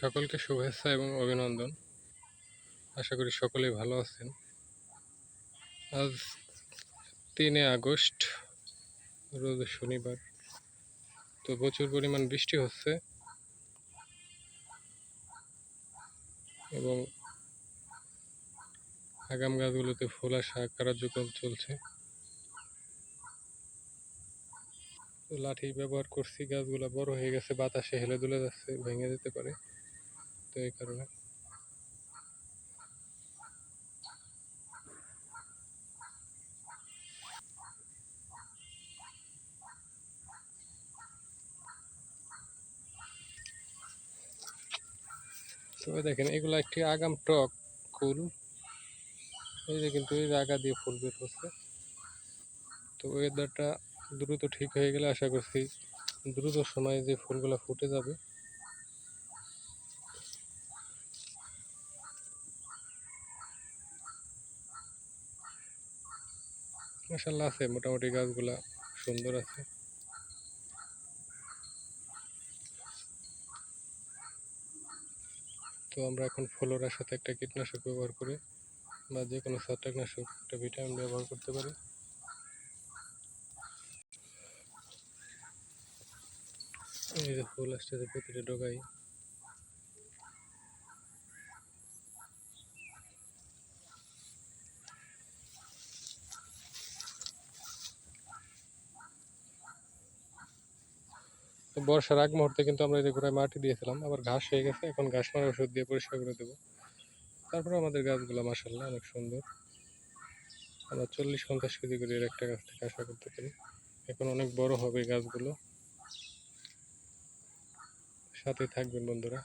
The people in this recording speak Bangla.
সকলকে শুভেচ্ছা এবং অভিনন্দন। আশা করি সকলেই ভালো আছেন। আজ তিনে আগস্ট, রোজ শনিবার। তো প্রচুর পরিমাণ বৃষ্টি হচ্ছে। এবং আগাম গাছগুলোতে ফুল আসা কার্যক্রম চলছে। লাঠি ব্যবহার করছি, গাছগুলো বড় হয়ে গেছে, বাতাসে হেলে দুলে যাচ্ছে, ভেঙে যেতে পারে। তো এই কারণে। তবে দেখেন, এগুলো একটি আগাম টক ফুল এই যে কিন্তু এই জায়গা দিয়ে ফুল বের হচ্ছে। তো ওয়েদারটা দ্রুত ঠিক হয়ে গেলে আশা করছি দ্রুত সময়ে যে ফুলগুলো ফুটে যাবে মাসাল্লাহ আছে, মোটামুটি গাছগুলা সুন্দর আছে। তো আমরা এখন ফ্লোরার সাথে একটা কীটনাশক ব্যবহার করে বা যে কোনো ছত্রাকনাশক একটা ভিটামিন ব্যবহার করতে পারি। এই যে ফুল আসতেছে, প্রতিটা ডগাই বর্ষার আগ মুহূর্তে কিন্তু আমরা এই গোড়ায় মাটি দিয়েছিলাম, আবার ঘাস হয়ে গেছে, এখন ঘাস মারার ওষুধ দিয়ে পরিষ্কার করে দেবো। তারপরে আমাদের গাছগুলো মাসাল্লাহ অনেক সুন্দর। আমরা চল্লিশ পঞ্চাশ কেজি করে একটা গাছ থেকে আশা করতে পারি। এখন অনেক বড় হবে গাছগুলো। সাথে থাকবেন বন্ধুরা।